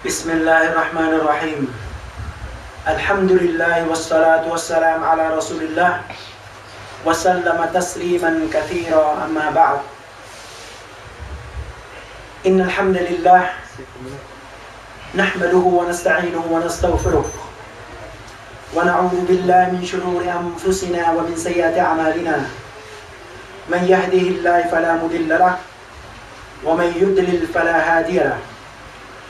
بسم الله الرحمن الرحيم. الحمد لله والصلاة والسلام على رسول الله. وسلم تسليما كثيرا أما بعد. إن الحمد لله نحمده ونستعينه ونستغفره. ونعوذ بالله من شرور أنفسنا ومن سيئات أعمالنا. من يهده الله فلا مضل له ومن يضلل فلا هادي له.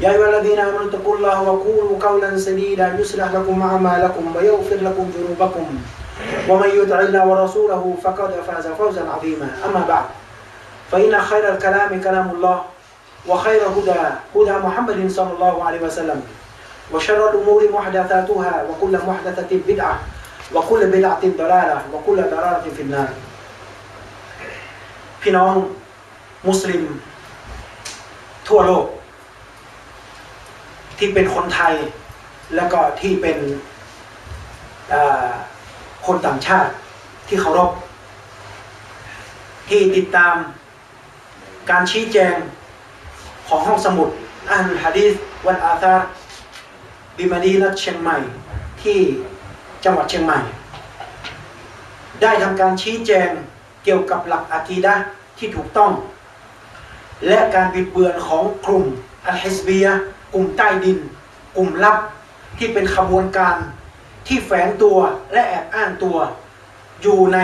يا أيها الذين آمنوا اتقوا الله وقولوا قولا سديدا يصلح لكم أعمالكم ويغفر لكم ذنوبكم ومن يطع الله ورسوله فقد فاز فوزا عظيما أما بعد فإن خير الكلام كلام الله وخير هدى هدى محمد صلى الله عليه وسلم وشر الأمور محدثاتها وكل محدثة بدعة وكل بدعة ضلالة وكل ضلالة في النار พี่น้องมุสลิมทั่วโลก ที่เป็นคนไทย แล้วก็ที่เป็นคนต่างชาติที่เคารพที่ติดตามการชี้แจงของห้องสมุดอันฮะดีษวันอาตาบิมาดีนัทเชียงใหม่ที่จังหวัดเชียงใหม่ ได้ทำการชี้แจงเกี่ยวกับหลักอากีดะที่ถูกต้อง และการบิดเบือนของกลุ่มอัลฮิสเบียห์ กลุ่มใต้ดิน กลุ่มลับที่เป็นขบวนการที่แฝงตัวและแอบอ้างตัว อยู่ใน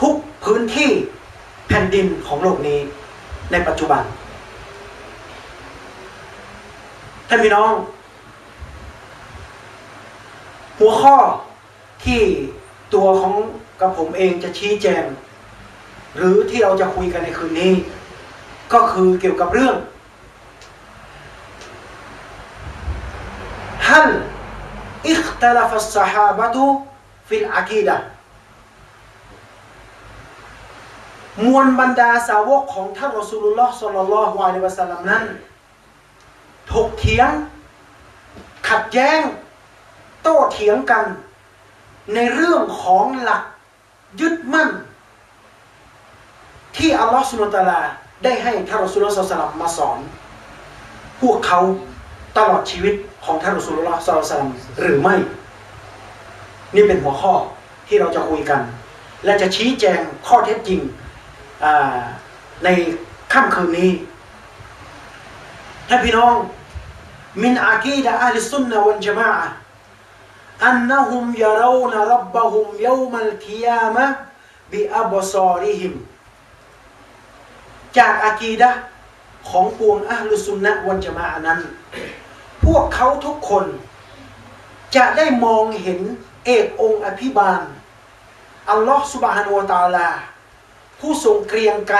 ทุกพื้นที่แผ่นดินของโลกนี้ ในปัจจุบันท่านพี่น้อง หัวข้อที่ตัวของกับผมเองจะชี้แจง หรือที่เราจะคุยกันในคืนนี้ ก็คือเกี่ยวกับเรื่อง ฮัลอิคตลฟัสซาฮาบะตุฟิลอากีดะมวลบรรดาสาวกของท่านรอสูลุลลอฮ์สัลลัลลอฮุอะลัยวะสัลลัมนั้น ถกเถียง ขัดแย้ง โต้เถียงกัน ในเรื่องของหลักยึดมั่น ที่อัลลอฮ์สุลตาลา ได้ให้ท่านรอสูลุลลอฮ์สัลลัมมาสอน พวกเขา ตลอดชีวิตของท่านรอสูลุลลอฮ์สัลลัลลอฮุอะลัยฮิวะสัลลัมหรือไม่ นี่เป็นหัวข้อที่เราจะคุยกัน และจะชี้แจงข้อเท็จจริงในค่ำคืนนี้ท่านพี่น้องมินอากีดะอัลสุนนะวัลจามะอันนะฮุมยะรูนรับบะฮุมยอมัลกิยามะบิอับซาริฮิมจากอากีดะของปวงอัลลุสุนนะวัลจามะอะห์นั้น พวกเขาทุกคน จะได้มองเห็นเอกองค์อภิบาล อัลลอฮ์สุบฮานวะตาลา ผู้ทรงเกรียงไกร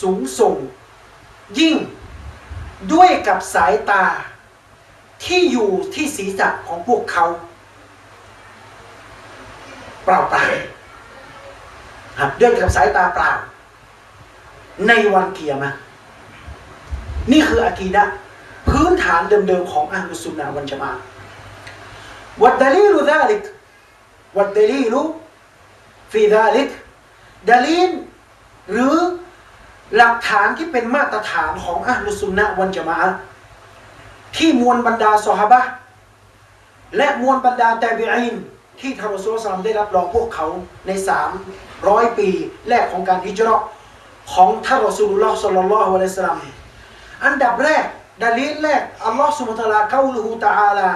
สูงส่ง ยิ่งด้วยกับสายตาที่อยู่ที่ศีรษะของพวกเขาเปล่าเปล่าครับด้วยกับสายตาเปล่า ในวันเกียรมานี่คืออากีดะ พื้นฐานเดิมๆของอัลลุสุนนะวันจามะวัดดลีลุดาลิกวัดดลีลุฟีดาลิกดลีนหรือหลักฐานที่เป็นมาตรฐานของอัลลุสุนนะวันจามะที่มวลบรรดาสหบะและมวลบรรดาตบิอีนที่ทารอซูลสลามได้รับรองพวกเขาในสามร้อยปีแรกของการฮิจราะห์ของท่านรอซูลุลลอฮ์สัลลัลลอฮุอะลัยฮิวะซัลลัมอันดับแรก ดลีลแรกอัลลอฮ์สุบตะลาเกาลูตะอาลา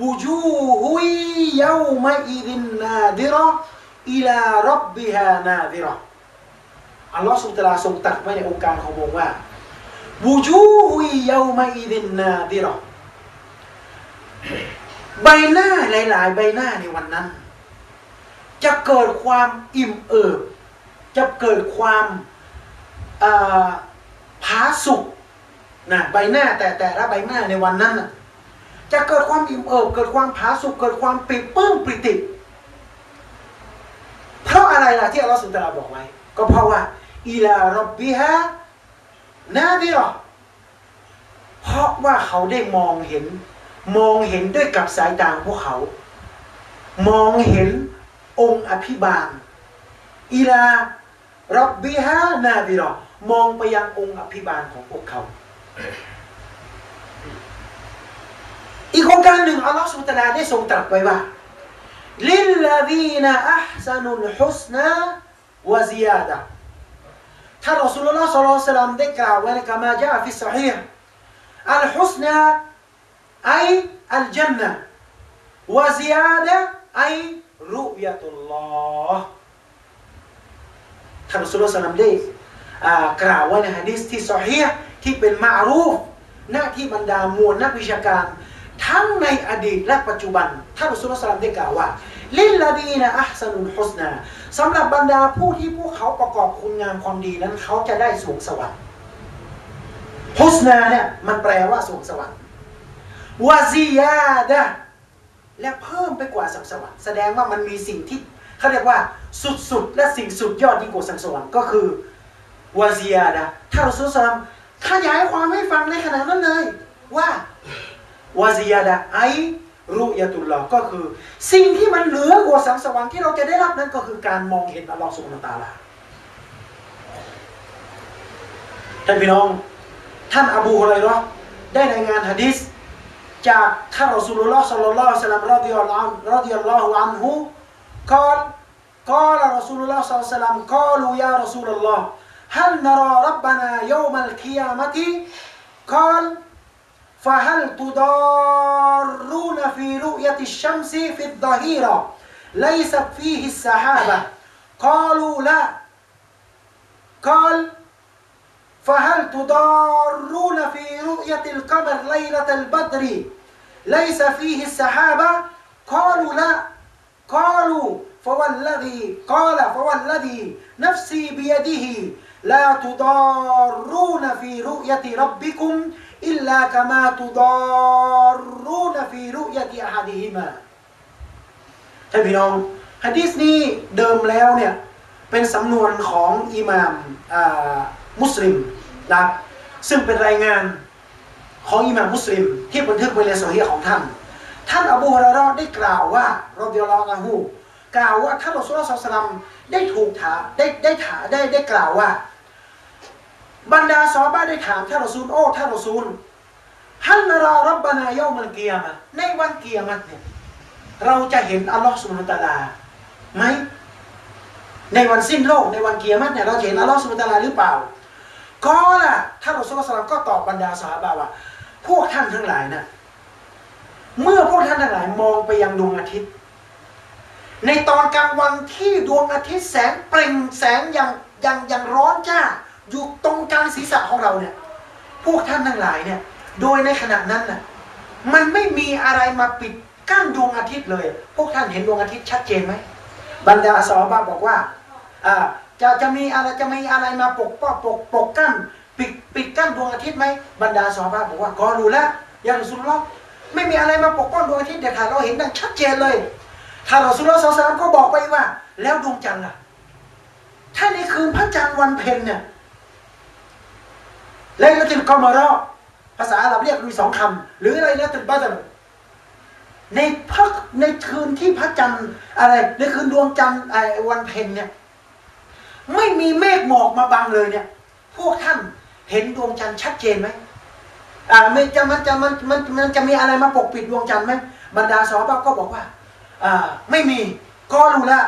วูจูฮุยยาวมะอิดินนาดิระอิลารับบิฮานาดิระอัลลอฮ์สุบตะลาทรงตรัสไว้ในองค์การของพระองค์ว่าวูจูฮุยยาวมะอิดินนาดิระใบหน้าหลายๆ ใบหน้าในวันนั้น จะเกิดความอิ่มเอิบ จะเกิดความาผาสุก นะใบหน้าแต่แต่ละใบหน้าในวันนั้นน่ะจะเกิดความอิ่มเอิบเกิดความผาสุกเกิดความปริปลื้มปิติอะไรล่ะที่อัลลอฮฺสุลตาราบอกไว้ ก็เพราะว่าอิลารบบิฮะนาบิรอเพราะว่าเขาได้มองเห็น มองเห็นด้วยกับสายตาของพวกเขา มองเห็นองค์อภิบาลอิลารบบิฮะนาบิรอมองไปยังองค์อภิบาลของพวกเขา อีกโครงการหนึ่งอัลลอฮฺสุลตาราได้ทรงตรัสไว้ว่าลิลลาดีนอัพซานุลฮุสนาวะซิยาดะท่านรอสูลุลลอฮ์ศ็อลลัลลอฮุอะลัยฮิวะซัลลัมได้กล่าวไว้ในกามาจาฟิสซอฮีห์อัลฮุสนาไออัลจันนะวะซิยาดะไอรุยะตุลลอฮ์ท่านรอสูลุลลอฮ์ศ็อลลัลลอฮุอะลัยฮิวะซัลลัมได้อ่ากล่าวไว้ในฮะดีษที่ซอฮีห์ ที่เป็นมารูฟหน้าที่บรรดามวลนักวิชาการ ทั้งในอดีตและปัจจุบันท่านอัสุลสลามได้กล่าวว่า ลิลลาดีนะอัพสนุลฮุสนาสำหรับบรรดาผู้ที่พวกเขาประกอบคุณงามความดีนั้นเขาจะได้สวงสวรรค์ฮุสนาเนี่ยมันแปลว่าสวงสวรรค์วาซิยาดะและเพิ่มไปกว่าสังสวรรค์แสดงว่ามันมีสิ่งที่เขาเรียกว่าสุดๆ และสิ่งสุดยอดยิ่งกว่าสังสวรรค์ก็คือวาซิยาดะท่านอัสุลสลาม ขยายความให้ฟังในขณะนั้นเลย ว่าวาซียาดะไอรุยาตุลลอก็คือ สิ่งที่มันเหลือกว่าแสงสว่างที่เราจะได้รับนั้นก็คือการมองเห็นอัลลอฮ์สุบตาลาท่านพี่น้อง ท่านอบูฮุไรรอได้รายงานฮะดิษจากท่านรอสูลุลลอฮ์สัลลัลลอฮุสลลัมรอดิยัลลอฮ์รอดิยัลลอฮุอันฮุกอลกอลรอสูลุลลอฮ์สัลลัลลอฮุกล่ายารอสูลุลลอฮ์ هل نرى ربنا يوم القيامة؟ قال فهل تضارون في رؤية الشمس في الظهيرة؟ ليست فيه السحابة. قالوا لا. قال فهل تضارون في رؤية القمر ليلة البدر؟ ليس فيه السحابة. قالوا لا. قالوا فوالذي قال فوالذي نفسي بيده لا تضارون في رؤية ربكم إلا كما تضارون في رؤية أحدهما ท่านพี่น้องฮะดีษนี้เดิมแล้วเนี่ยเป็นสำนวนของอิหม่ามอ่ามุสลิมนะซึ่งเป็นรายงานของอิหม่ามมุสลิม ที่บันทึกไว้ในโซฮีของท่าน ท่านอบูฮุรอยเราะห์ได้กล่าวว่ารอดิยัลลอฮุอันฮุกล่าวว่าท่านรอซูลุลลอฮ์ศ็อลลัลลอฮุอะลัยฮิวะซัลลัมได้ถูกถามได้ได้ถามได้ได้กล่าวว่า บรรดาซอบะห์ได้ถามท่านรอซูลโอ้ท่านรอซูลฮันนารารับบานายามันเกียมะในวันเกียรติเนี่ยเราจะเห็นอัลลอฮ์สุบฮานตาลาไหมในวันสิ้นโลกในวันเกียรติเนี่ยเราจะเห็นอัลลอฮ์สุบฮานตาลาหรือเปล่า ก็ล่ะท่านรอซูลศ็อลลัลลอฮุอะลัยฮิวะซัลลัมก็ตอบบรรดาซอฮาบะห์ว่า พวกท่านทั้งหลายน่ะเมื่อพวกท่านทั้งหลายมองไปยังดวงอาทิตย์ ในตอนกลางวันที่ดวงอาทิตย์แสงเปล่งแสงอย่างอย่างอย่างร้อนจ้า อยู่ตรงกลางศีรษะของเราเนี่ย พวกท่านทั้งหลายเนี่ย โดยในขณะนั้นน่ะ มันไม่มีอะไรมาปิดกั้นดวงอาทิตย์เลย พวกท่านเห็นดวงอาทิตย์ชัดเจนไหมบรรดาซอฮาบะห์บอกว่าอ่าจะจะมีอะไรจะมีอะไรมาปกป้องปกปกกั้นปิดปิดกั้นดวงอาทิตย์ไหมบรรดาซอฮาบะห์บอกว่าก็รู้แล้วยารุสุลลอฮ์ไม่มีอะไรมาปกป้องดวงอาทิตย์เด็ดขาดเราเห็นดังชัดเจนเลยท่านรอสุลลอฮ์ศ็อลลัลลอฮุอะลัยฮิวะซัลลัมก็บอกไปว่า แล้วดวงจันทร์ล่ะถ้าในคืนพระจันทร์วันเพ็ญเนี่ย ไลละติลกอมารอภาษาอาหรับเรียกมีสองคำหรือไลละติลบัตรในพักในคืนที่พระจันทร์อะไร ในคืนดวงจันทร์ไอ้วันเพ็ญเนี่ย ไม่มีเมฆหมอกมาบังเลยเนี่ย พวกท่านเห็นดวงจันทร์ชัดเจนไหมอ่าไม่จะมันจะมันมันมันจะมีอะไรมาปกปิดดวงจันทร์ไหมบรรดาสอบาก็บอกว่า อ่า ไม่มีก็รู้ละ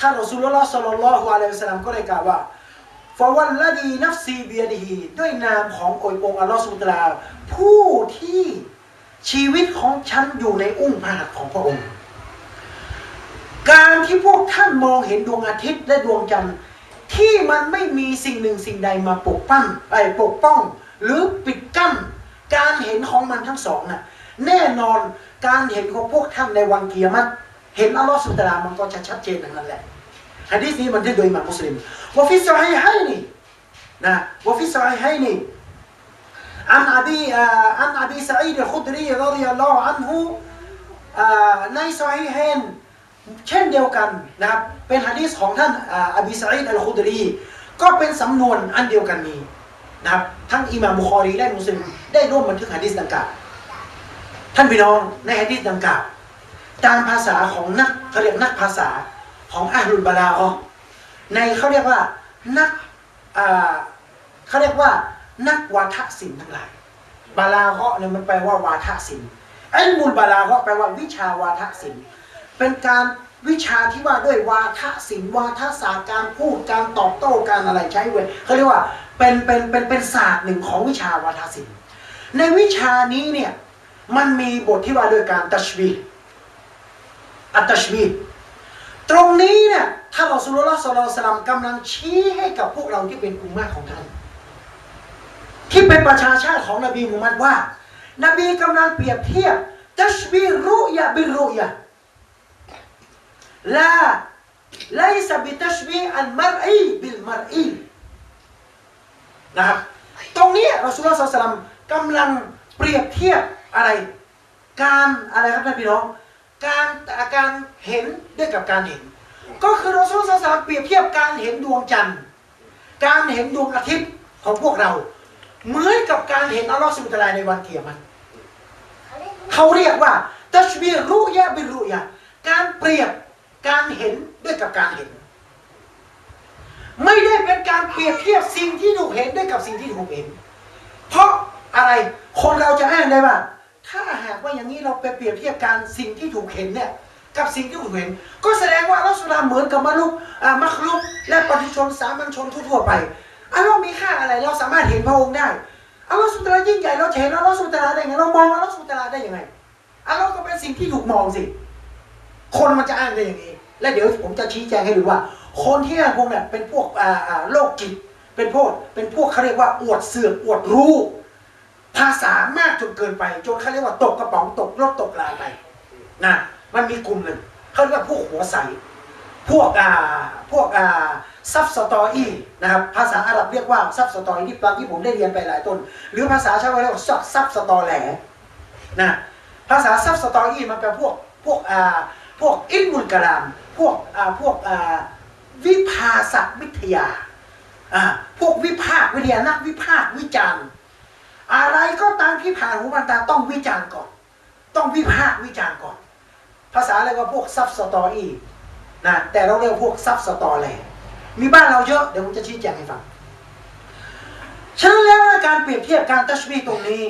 ท่านรอสูลุลลอฮ์ศ็อลลัลลอฮุอะลัยฮิวะซัลลัมก็เลยกล่าวว่า ฟาวัลลดีนัฟซีเบียดีฮีด้วยนามของโกยโปงอัลลอฮ์สุนตะอาลาผู้ที่ชีวิตของฉันอยู่ในอุ้งพระหัตถ์ของพระองค์ การที่พวกท่านมองเห็นดวงอาทิตย์และดวงจันทร์ที่มันไม่มีสิ่งหนึ่งสิ่งใดมาปกปั้นไอ้ปกป้อง หรือปิดกั้น การเห็นของมันทั้งสองน่ะแน่นอนการเห็นของพวกท่านในวันเกียรติเห็นอัลลอฮฺสุนตะอาลามันก็จะชัดเจนอย่างนั้นแหละ ฮะดีษนี้มันทึกโดยอิหม่ามมุสลิมวะฟิสซอฮีไฮนีนะวะฟิสซอฮีไฮนี عن أبي آه عن أبي سعيد الخدري رضي الله عنه آه ในซอฮีเฮน เช่นเดียวกันนะครับเป็นฮะดีษของท่านอ่าอบีสัยดอัลคุดรี ก็เป็นสำนวนอันเดียวกันนี้นะครับทั้งอิหม่ามบุคอรีและมุสลิมได้ร่วมบันทึกฮะดีษดังกล่าวท่านพี่น้องในฮะดีษดังกล่าวตามภาษาของนักเขาเรียกนักภาษา ของอัลลุลบาลาอในเขาเรียกว่านักเขาเรียกว่านักวาทศิลป์ทั้งหลาย บาลาเกาเนี่ยมันแปลว่าวาทศิลป์ไอ้มูลบาลาเกาแปลว่าวิชาวาทศิลป์เป็นการวิชาที่ว่าด้วยวาทศิลป์วาทศาสตร์การพูดการตอบโต้การอะไรใช้เว้ยเขาเรียกว่าเป็นเป็นเป็นเป็นศาสตร์หนึ่งของวิชาวาทศิลป์ในวิชานี้เนี่ยมันมีบทที่ว่าด้วยการตัชบีอัตชบี ตรงนี้เนี่ยท่านรอสูลุลลอฮ์ศ็อลลัลลอฮุอะลัยฮิวะซัลลัมกำลังชี้ให้กับพวกเราที่เป็นอุมมะของท่าน ที่เป็นประชาชาติของนบีมุฮัมมัดว่า นบีกำลังเปรียบเทียบตัชบีรุยะบิรุยะลาไลซะบิตัชบีอัลมารอีบิลมารอีนะครับตรงนี้รอสูลลอฮ์สุลัยฮิวะซัลลัมกำลังเปรียบเทียบอะไร การอะไรครับท่านพี่น้อง การการเห็นด้วยกับการเห็น ก็คือเรอสูลลอฮ์ศ็อลลัลลอฮุอะลัยฮิวะซัลลัมเปรียบเทียบการเห็นดวงจันทร์ การเห็นดวงอาทิตย์ของพวกเรา เหมือนกับการเห็นอัลลอฮฺสุบตะลาในวันเกียรมันเขาเรียกว่าตัชบีรุยะบิรุยะการเปรียบการเห็นด้วยกับการเห็น ไม่ได้เป็นการเปรียบเทียบสิ่งที่ถูกเห็นด้วยกับสิ่งที่ถูกเห็น เพราะอะไรคนเราจะอ้างได้ว่า ถ้าหากว่าอย่างนี้เราไปเปรียบเทียบการสิ่งที่ถูกเห็นเนี่ยกับสิ่งที่ถูกเห็น ก็แสดงว่าอัลลอฮฺสุบตะลาเหมือนกับมนุษย์มัคลุกและปฏิชนสามัญชนทั่วไปอัลลอฮ์มีค่าอะไรเราสามารถเห็นพระองค์ได้อัลลอฮ์สุตรายิ่งใหญ่เราเห็นอัลลอฮ์สุตราได้ไงเรามองอัลลอฮ์สุตราได้ยังไงอัลลอฮ์ก็เป็นสิ่งที่ถูกมองสิ คนมันจะอ้างได้อย่างนี้ และเดี๋ยวผมจะชี้แจงให้ดูว่า คนที่อ้างพวกเนี่ยเป็นพวกโรคจิตเป็นพวกเป็นพวกเขาเรียกว่าอวดเสือกอวดรู้ ภาษามากจนเกินไปจนเขาเรียกว่าตกกระป๋องตกรถตกลาไปนะมันมีกลุ่มหนึ่งเขาเรียกว่าพวกหัวใสพวกอ่าพวกอ่าซับสตออีนะครับภาษาอาหรับเรียกว่าซับสตออีที่ตอนที่ผมได้เรียนไปหลายต้น หรือภาษาชาวบ้านเรียกว่าซับซับสตอแหลนะภาษาซับสตออีมันเป็นพวกพวกอ่าพวกอิลมุลกะลาม พวกอ่าพวกอ่าวิภาษวิทยาอ่าพวกวิพากษ์วิทยานักวิพากษ์วิจารณ์ อะไรก็ตามที่ผ่านหูผ่านตาต้องวิจารณ์ก่อน ต้องวิพากษ์วิจารณ์ก่อน ภาษาอะไรก็พวกซับสตออีนะแต่เราเรียกพวกซับสตอแหลมีบ้านเราเยอะเดี๋ยวผมจะชี้แจงให้ฟังฉะนั้นแล้วการเปรียบเทียบการตัชบีตรงนี้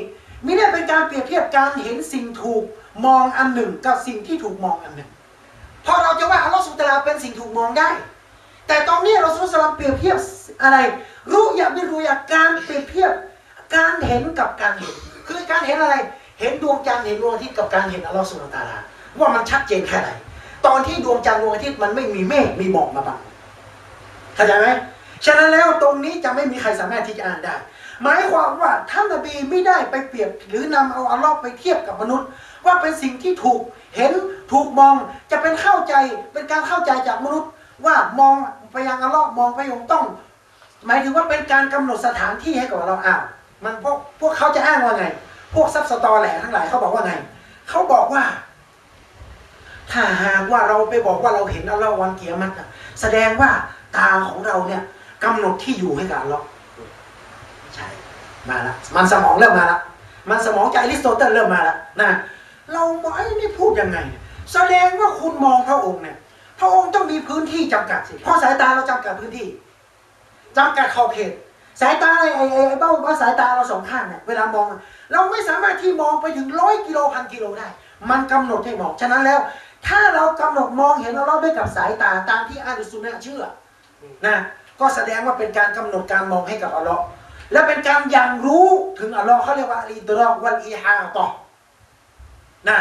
ม่ได้เป็นการเปรียบเทียบการเห็นสิ่งถูกมองอันหนึ่งกับสิ่งที่ถูกมองอันหนึ่งพราะเราจะว่าอัลลอฮฺสุบตลาเป็นสิ่งถูกมองได้ แต่ตอนนี้เราสุลตาเปรียบเทียบอะไร รู้อยากไม่รู้อยากการเปรียบเทียบ การเห็นกับการเห็น คือการเห็นอะไร เห็นดวงจันทร์เห็นดวงอาทิตย์กับการเห็นอัลลอฮฺสุบตะลาว่ามันชัดเจนแค่ไหนตอนที่ดวงจันทร์ดวงอาทิตย์มันไม่มีเมฆมีหมอกมาบังเข้าใจไหมฉะนั้นแล้วตรงนี้จะไม่มีใครสามารถที่จะอ่านได้ หมายความว่าท่านนบีไม่ได้ไปเปรียบหรือนำเอาอัลลอฮ์ไปเทียบกับมนุษย์ ว่าเป็นสิ่งที่ถูกเห็นถูกมองจะเป็นเข้าใจเป็นการเข้าใจจากมนุษย์ ว่ามองไปยังอัลลอฮ์มองไปยังต้อง หมายถึงว่าเป็นการกำหนดสถานที่ให้กับเราอ้าว มันพวกพวกเขาจะอ้างว่าไง พวกซับสตอแหลทั้งหลายเขาบอกว่าไง เขาบอกว่า ถ้าหากว่าเราไปบอกว่าเราเห็นอัลลอฮ์วันเกียรติอะแสดงว่าตาของเราเนี่ยกำหนดที่อยู่ให้กับอัลลอฮ์ใช่มาละมันสมองเริ่มมาละมันสมองจากอริสโตเติลเริ่มมาละนะเราบอกไอ้นี่พูดยังไง แสดงว่าคุณมองพระองค์เนี่ยพระองค์ต้องมีพื้นที่จำกัดสิเพราะสายตาเราจำกัดพื้นที่จำกัดขอบเขต สายตาไอ้ไอ้ไอ้เบ้าเบ้าสายตาเราสองข้างเนี่ยเวลามอง เราไม่สามารถที่มองไปถึงร้อยกิโลพันกิโลได้ มันกำหนดให้มองฉะนั้นแล้ว ถ้าเรากำหนดมองเห็นอัลลอฮ์ด้วยกับสายตาตามที่อาลุซุนะเชื่อนะก็แสดงว่าเป็นการกำหนดการมองให้กับอัลลอฮ์และเป็นการยังรู้ถึงอัลลอฮ์เขาเรียกว่าอีดรอกวัลอีฮาตอนะ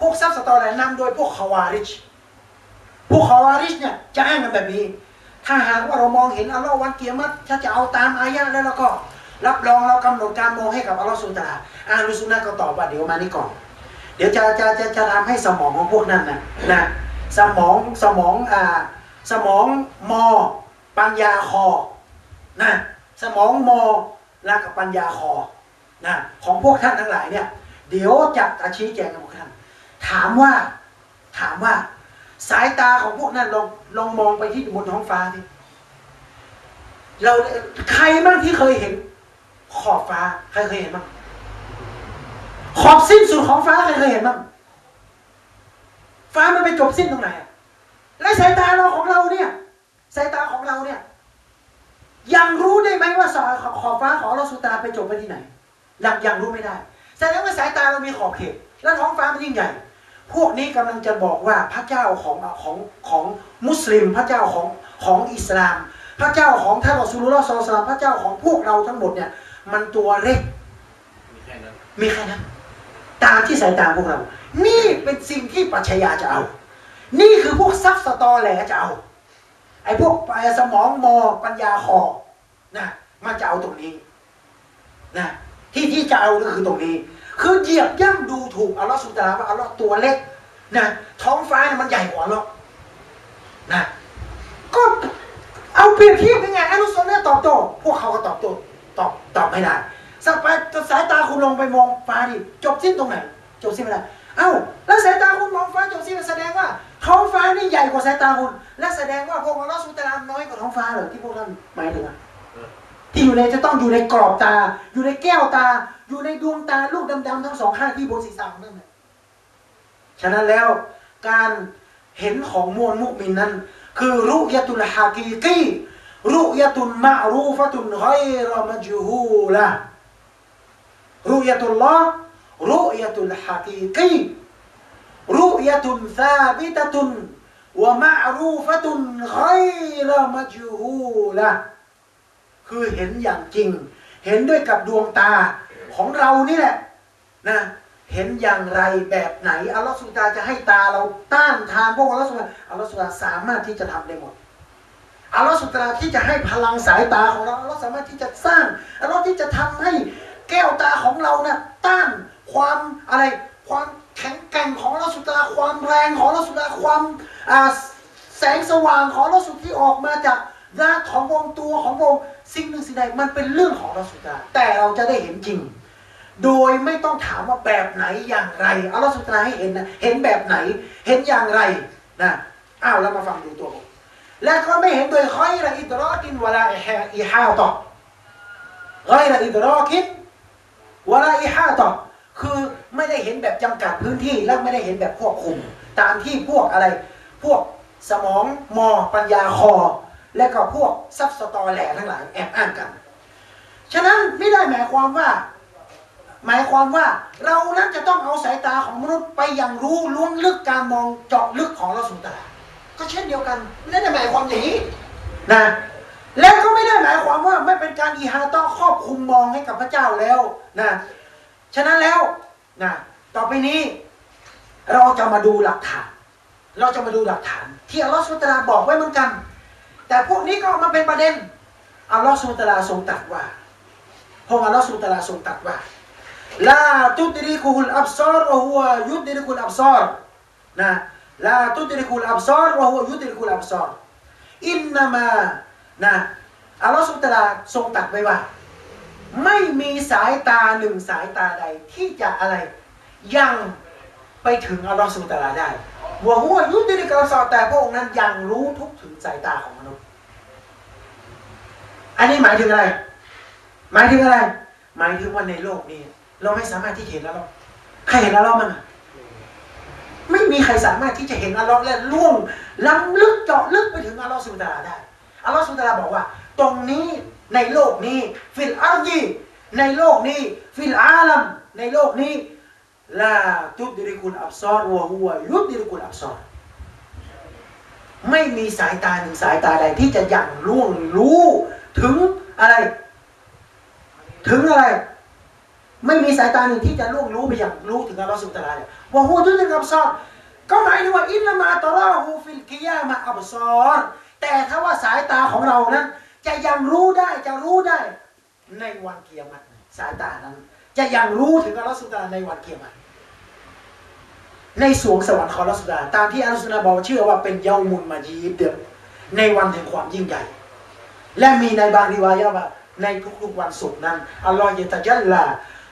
พวกซับสตอแหลนำโดยพวกขาวาริชพวกขาวาริชเนี่ยจะอ้างกันแบบนี้ ถ้าหากว่าเรามองเห็นอัลลอฮ์วันเกียรติถ้าจะเอาตามอายะแล้วเราก็ รับรองเรากำหนดการมองให้กับอัลลอฮ์สุลตาอาลุซุนนะก็ตอบว่าเดี๋ยวมานี่ก่อน เดี๋ยวจะจะจะจะทำให้สมองของพวกนั้นนะนะสมองสมองอ่าสมองมอปัญญาคอนะสมองมอและกับปัญญาคอนะของพวกท่านทั้งหลายเนี่ย เดี๋ยวจะชี้แจงกับพวกท่านถามว่าถามว่า สายตาของพวกนั้นลองลองมองไปที่บนท้องฟ้าทีเราใครบ้างที่เคยเห็น ขอบฟ้า ใครเคยเห็นบ้างขอบสิ้นสุดของฟ้าใครเคยเห็นบ้างฟ้ามันไปจบสิ้นตรงไหนและสายตาเราของเราเนี่ย สายตาของเราเนี่ย ยังรู้ได้ไหมว่าสายขอบฟ้าของเราสุตาไปจบไปที่ไหนยังยังรู้ไม่ได้แสดงว่าสายตาเรามีขอบเขตและท้องฟ้ามันยิ่งใหญ่ พวกนี้กำลังจะบอกว่าพระเจ้าของของของมุสลิม พระเจ้าของของอิสลาม พระเจ้าของท่านอัสซุลลอฮ์ซอลลัลลอฮุอะลัยฮิวะซัลลัมพระเจ้าของพวกเราทั้งหมดเนี่ยมันตัวเล็กมีแค่นั้นมีแค่นั้นตามที่สายตาพวกเรา นี่เป็นสิ่งที่ปรัชญาจะเอา นี่คือพวกซับสตอแหลจะเอา ไอ้พวกปลายสมองมอปัญญาคอนะมันจะเอาตรงนี้นะที่ที่จะเอาก็คือตรงนี้ คือเหยียบย่ำดูถูกอัลลอฮ์สุตาว่าอัลลอฮ์ตัวเล็กนะท้องฟ้าเนี่ยมันใหญ่กว่าอัลลอฮ์นะก็เอาเปรียบเทียบยังไงอัลลอฮ์ซุนนะตอบโต้พวกเขาก็ตอบโต้ตอบตอบไม่ได้สักไปสายตาคุณลงไปมองฟ้าดิจบสิ้นตรงไหนจบสิ้นไม่ได้เอ้าแล้วสายตาคุณมองฟ้าจบสิ้นแสดงว่าท้องฟ้านี่ใหญ่กว่าสายตาคุณ และแสดงว่าพวกอัลลอฮ์สุตาน้อยกว่าท้องฟ้าเหรอที่พวกท่านหมายถึงอะ ที่อยู่ในจะต้องอยู่ในกรอบตา อยู่ในแก้วตา อยู่ในดวงตาลูกดำๆทั้งสองข้างที่บนศีรษะของนั่นแหละฉะนั้นแล้วการเห็นของมวลมุมินนั้น คือรุยตุลฮากีกีรุยตุลมะรูฟะตุลไกรมัจฮูละรุยตุลลอรุยตุลฮากีกีรุยะตุลซาบิตะตุลวะมะรูฟะตุลไกรมัจฮูละ คือเห็นอย่างจริง เห็นด้วยกับดวงตาของเรานี่แหละนะเห็นอย่างไรแบบไหนอัลลอฮฺสุลตาจะให้ตาเราต้านทานพวกอัลลอฮฺสุลตาอัลลอฮฺสุลตาสามารถที่จะทำได้หมดอัลลอฮฺสุลตาที่จะให้พลังสายตาของเราอัลลอฮฺสามารถที่จะสร้างอัลลอฮฺที่จะทำให้แก้วตาของเรานะ่ะต้านความอะไรความแข็งแกร่งของอัลลอฮฺสุลตาความแรงของอัลลอฮฺสุลตาความแสงสว่างของอัลลอฮฺสุลตที่ออกมาจาก ญาติของวงตัวของวงสิ่งหนึ่งสิ่งใดมันเป็นเรื่องของเราสุดาแต่เราจะได้เห็นจริง โดยไม่ต้องถามว่าแบบไหนอย่างไรเอัลลอฮฺสุตาให้เห็นนะเห็นแบบไหน เห็นอย่างไรนะอ้าวแล้วมาฟังดูตัวผมและก็ไม่เห็นโดยค่อยละอิดรอกินเวลาอิฮาตอค่อยละอิดรอกินวลาอิฮาตอคือไม่ได้เห็นแบบจำกัดพื้นที่และไม่ได้เห็นแบบควบคุม ตามที่พวกอะไร พวกสมองมอปัญญาคอ และก็พวกซับสตอแหลทั้งหลายแอบอ้างกัน ฉะนั้นไม่ได้หมายความว่า หมายความว่าเรานั้นจะต้องเอาสายตาของมนุษย์ไปอย่างรู้ล้วงลึกการมองเจาะลึกของเราสุตาก็เช่นเดียวกันไม่ได้หมายความอย่างนี้นะแล้วก็ไม่ได้หมายความว่าไม่เป็นการอีฮาต้องครอบคุมมองให้กับพระเจ้าแล้วนะฉะนั้นแล้วนะต่อไปนี้ เราจะมาดูหลักฐาน เราจะมาดูหลักฐาน ที่อัลลอฮฺสุตาบอกไว้เหมือนกัน แต่พวกนี้ก็มาเป็นประเด็นอัลลอฮฺสุลตาราทรงตรัสว่าพงอัลลอฮฺสุลตาราทรงตรัสว่าลาตุดริกุลอับซอรวะฮุวยุดริกุลอับซอรนะลาตุดริกุลอับซอรวะฮุวยุดริกุลอับซอรอินนามานะอัลลอฮฺสุลตาราทรงตรัสไว้ว่า ไม่มีสายตาหนึ่งสายตาใดที่จะอะไร ยังไปถึงอัลลอฮฺสุลตาราได้ วะฮุวยุติริกาซอแต่พระองค์นั้นยังรู้ทุกถึงสายตาของมนุษย์ อันนี้หมายถึงอะไร หมายถึงอะไร หมายถึงว่าในโลกนี้ เราไม่สามารถที่จะเห็นอัลลอฮ์ใครเห็นอัลลอฮ์มั้งไม่มีใครสามารถที่จะเห็นอัลลอฮ์และล่วงล้ำลึกเจาะลึกไปถึงอัลลอฮ์สุลตาราได้อัลลอฮ์สุลตาราบอกว่า ตรงนี้ในโลกนี้ ฟิลอาร์ดีในโลกนี้ ฟิลอาลัมในโลกนี้ ลาตุบดิริกุลอับซอรวะฮุวยุดริกุลอับซอรไม่มีสายตาหนึ่งสายตาใดที่จะยังล่วงรู้ถึงอะไร ถึงอะไร ไม่มีสายตาหนึ่งที่จะล่วงรู้ไปอย่างรู้ถึงอัลลอฮฺสุบตาราเลยวะฮุวยุบดิริกุลอับซอรก็หมายถึงว่าอินนามาตราหูฟิลกิยามะอับซอรแต่ถ้าว่าสายตาของเรานั้น จะยังรู้ได้จะรู้ได้ ในวันเกียรติสายตานั้น จะยังรู้ถึงอัลลอฮฺสุบตาในวันเกียรติในสวงสวรรค์ของอัลลอฮฺสุบฮานตะอาลาตามที่อัลลอฮฺสุบฮานตะบอกเชื่อว่าเป็นเยามุนมาจีดเดือในวันแห่งความยิ่งใหญ่ และมีในบางริวายะว่าในทุกๆวันศุกร์นั้นอัลลอฮฺจะตะจัลลา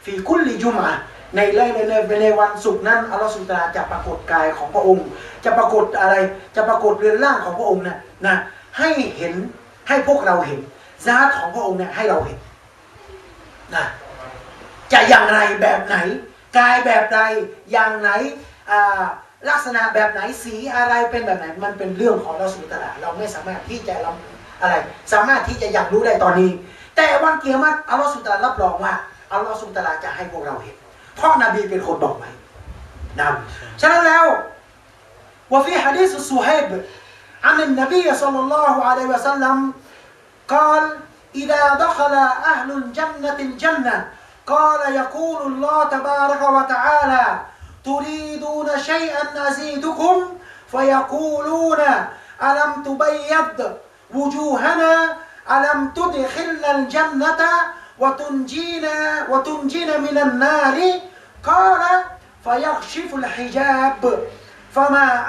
ฟีคุลลิจุมอะห์ในในในในวันศุกร์นั้นอัลลอฮฺสุลตาราจะปรากฏกายของพระองค์ จะปรากฏอะไรจะปรากฏเรือนร่างของพระองค์นะนะให้เห็นให้พวกเราเห็นซาตของพระองค์เนี่ยให้เราเห็นนะ จะอย่างไรแบบไหน กายแบบใดอย่างไหนอ่าลักษณะแบบไหนสีอะไรเป็นแบบไหน มันเป็นเรื่องของเราสุลตาราเราไม่สามารถที่จะเราอะไร สามารถที่จะอยากรู้ได้ตอนนี้ แต่วันเกียรติอัลลอฮฺสุลตารารับรองว่าอัลลอฮฺสุลตาราจะให้พวกเราเห็น เพราะนบีเป็นคนบอกไว้นะฉะนั้นแล้ว وفي حديث الصهيب عن النبي صلى الله عليه وسلم قال إذا دخل أهل الجنة الجنة قال يقول الله تبارك وتعالى تريدون شيئا أزيدكم فيقولون ألم تبيض وجوهنا؟ ألم تدخلنا الجنة وتنجينا وتنجينا من النار؟ قال فيكشف الحجاب. فما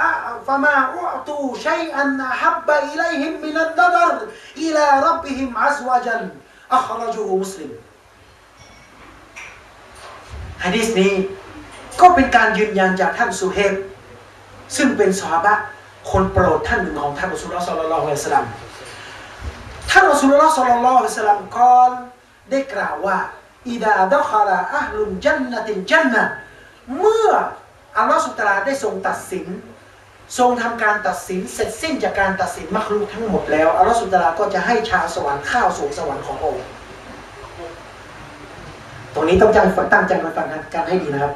فما أعطوا شيئا أحب إليهم من النظر إلى ربهم عز وجل. أخرجه مسلم. ฮะดีษนี้ก็เป็นการยืนยันจากท่านสุเฮบซึ่งเป็นสหบะคนโปรดท่านหนึ่งของท่านอัสสุลลอฮ์สัลลัลลอฮุอะลัยฮิสลัมท่านอัสสุลลอฮ์สัลลัลลอฮุอะลัยฮิสลัมก่อนได้กล่าวว่าอิดาดะคาลาอัลลุนจันนตินจันนะเมื่ออัลลอฮ์สุตาราได้ทรงตัดสิน ทรงทำการตัดสินเสร็จสิ้นจากการตัดสินมักลุกทั้งหมดแล้วอัลลอฮ์สุตาราก็จะให้ชาวสวรรค์ข้าวสู่สวรรค์ขององค์ ตรงนี้ต้องตั้งตั้งใจมาฟังกันให้ดีนะครับ